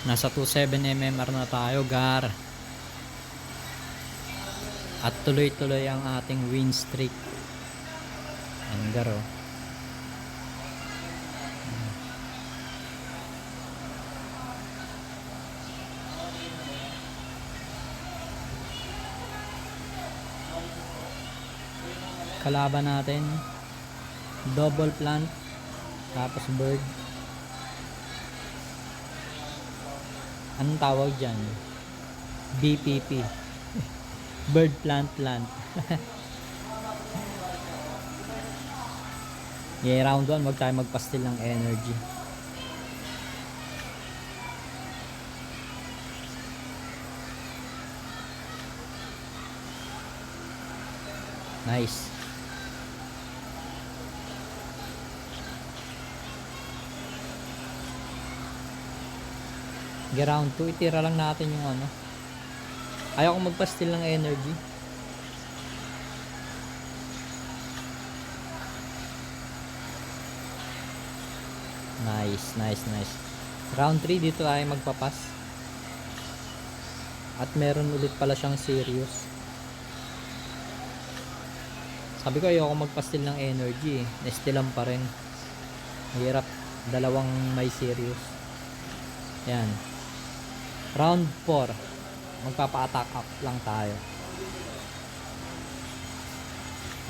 Nasa 27 mmR na tayo, gar. At tuloy-tuloy ang ating win streak. Ang gar, oh. Kalaban natin double plant tapos bird anong tawag dyan? BPP bird plant plant. Yeah round 1 wag tayo magpastil ng energy. Nice Get round 2, itira lang natin yung ano. Ayaw ko magpastil ng energy. Nice, nice, nice. Round 3 dito ay magpapas. At meron ulit pala siyang serious. Sabi ko ayoko magpastil ng energy eh. Nestilan pa rin. Mahirap. Dalawang may serious. Yan. Round 4. Magpapa-attack up lang tayo.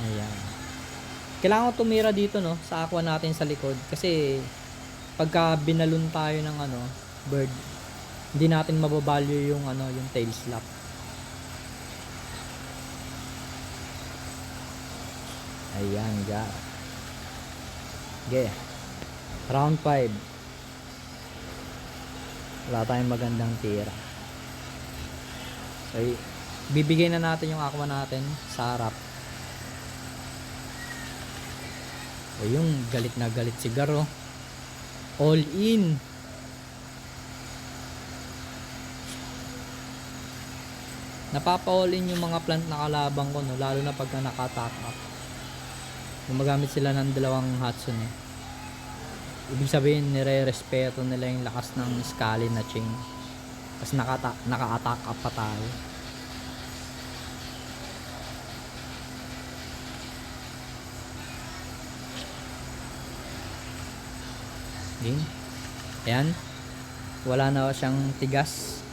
Ayan. Kailangan ko tumira dito no sa aqua natin sa likod kasi pagka binalun tayo ng ano bird hindi natin mababalyo yung ano yung tail slap. Ayan, ga. Okay. Round 5 wala tayong magandang tira. So bibigay na natin yung aqua natin sa harap. O yung galit na galit si Garo. All in. Napapa-all in yung mga plant na kalabang ko no? Lalo na pagka naka-attack up. Gumagamit sila ng dalawang Hatsun eh ibig sabihin nire-respeto nila yung lakas ng Scali na chain kasi nakata naka-attack up pa tayo Game. Ayan. Wala na siyang tigas.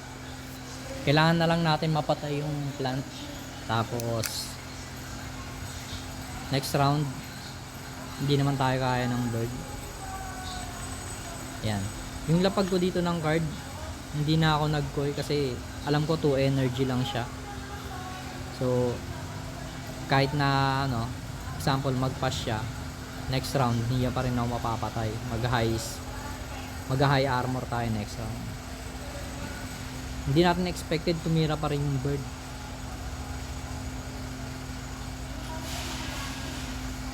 Kailangan na lang natin mapatay yung plant. Tapos next round hindi naman tayo kaya ng bird. Yan. Yung lapag ko dito ng card, hindi na ako nag-coy kasi alam ko 2 energy lang siya. So, kahit na ano, example mag-pass siya, next round niya pa rin ako mapapatay. Mag-highs, mag-high armor tayo next round. Hindi natin expected tumira pa rin yung bird.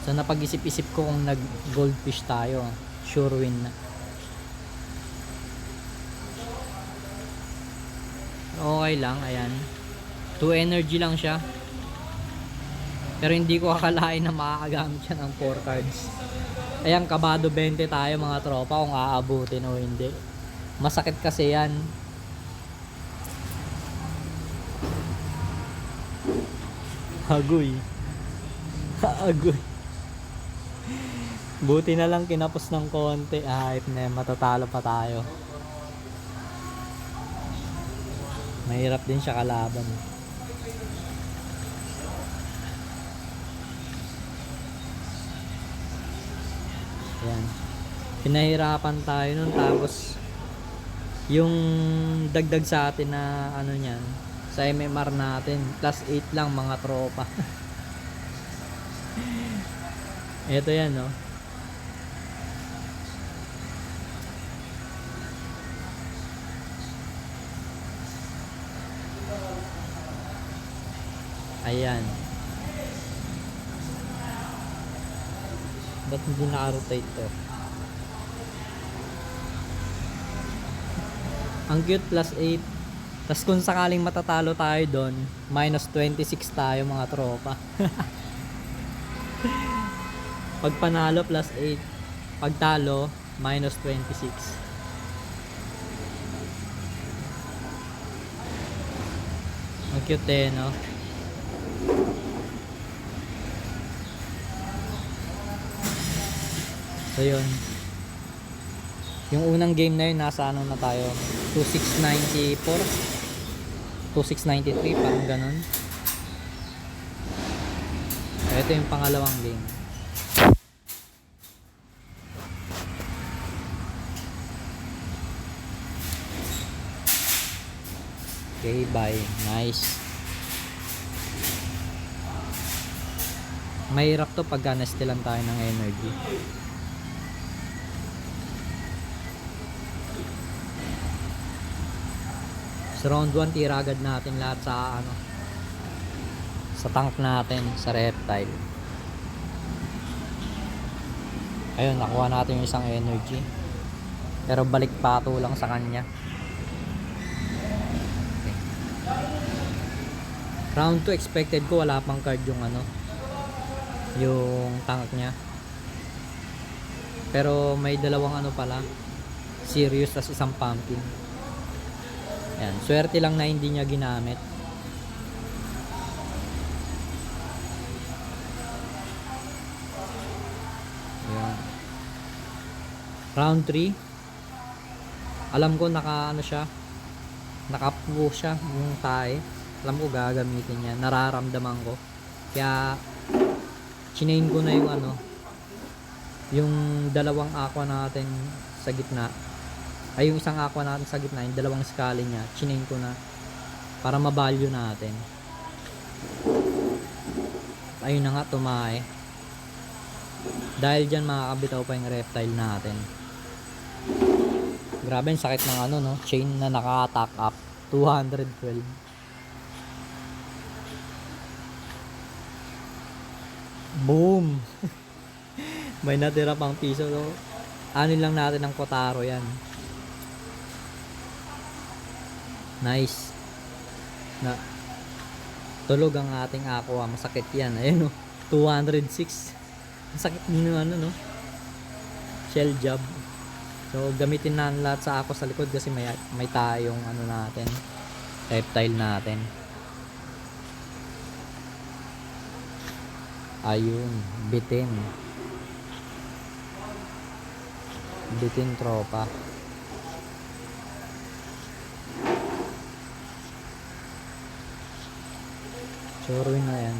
So napag-isip-isip ko kung nag goldfish tayo, sure win na. Okay lang, ayan. 2 energy lang siya. Pero hindi ko akalain na makakagamit siya ng 4 cards. Ayan, kabado 20 tayo mga tropa kung aabutin o hindi. Masakit kasi yan. Hagoy. Hagoy. Buti na lang kinapos ng konti. Ah, if na matatalo pa tayo. Mahirap din siya kalaban. Ayan. Pinahirapan tayo nun tapos yung dagdag sa atin na ano niyan sa MMR natin plus 8 lang mga tropa. Ito yan no. Ayan. Ba't hindi naka-rotate to? Ang cute plus 8. Tapos kung sakaling matatalo tayo doon, minus 26 tayo mga tropa. Pag panalo plus 8. Pag talo, minus 26. Ang cute eh, no? So yun. Yung unang game na yun, nasa ano na tayo? 2694? 2693, parang ganun. Ito yung pangalawang game. Okay, bye. Nice. Mahirap to pag nestilan tayo ng energy. Sa round 1, tira agad natin lahat sa ano sa tank natin, sa reptile. Ayun, nakuha natin yung isang energy. Pero balik pato lang sa kanya. Okay. Round 2 expected ko wala pang card yung ano yung tank niya. Pero may dalawang ano pala. Serious tas isang pumpkin. Yan, swerte lang na hindi niya ginamit. Yan. Round 3. Alam ko naka ano siya. Nakapuo siya yung tae. Alam ko gagamitin niya. Nararamdaman ko. Kaya chinain ko na yung ano yung dalawang aqua natin sa gitna ay yung isang aqua natin sa gitna yung dalawang scali niya chinain ko na para mabalyo natin. Ayun na nga tumae. Dahil dyan makakabitaw pa yung reptile natin. Grabe yung sakit ng ano no? Chain na naka-attack up. 212 boom! May natira pang piso so ano lang natin ng kotaro yan nice. Na tulog ang ating aqua masakit yan. Ayun oh. 206 masakit din ano no? Shell job. So gamitin na lahat sa ako sa likod kasi may may tayong ano natin reptile natin. Ayun bitin. Bitin tropa Sure win na yan.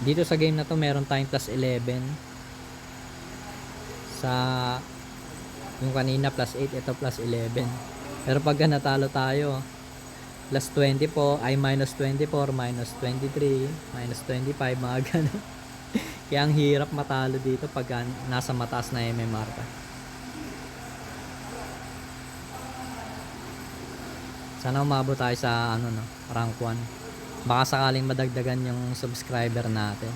Dito sa game na to meron tayong plus 11. Sa yung kanina plus 8, ito plus 11. Pero pagka natalo tayo, plus 20 po, ay minus 24, minus 23, minus 25, mga ganun. Kaya ang hirap matalo dito pag nasa mataas na MMR ka. Sana umabot tayo sa ano no, rank 1 baka sakaling madagdagan yung subscriber natin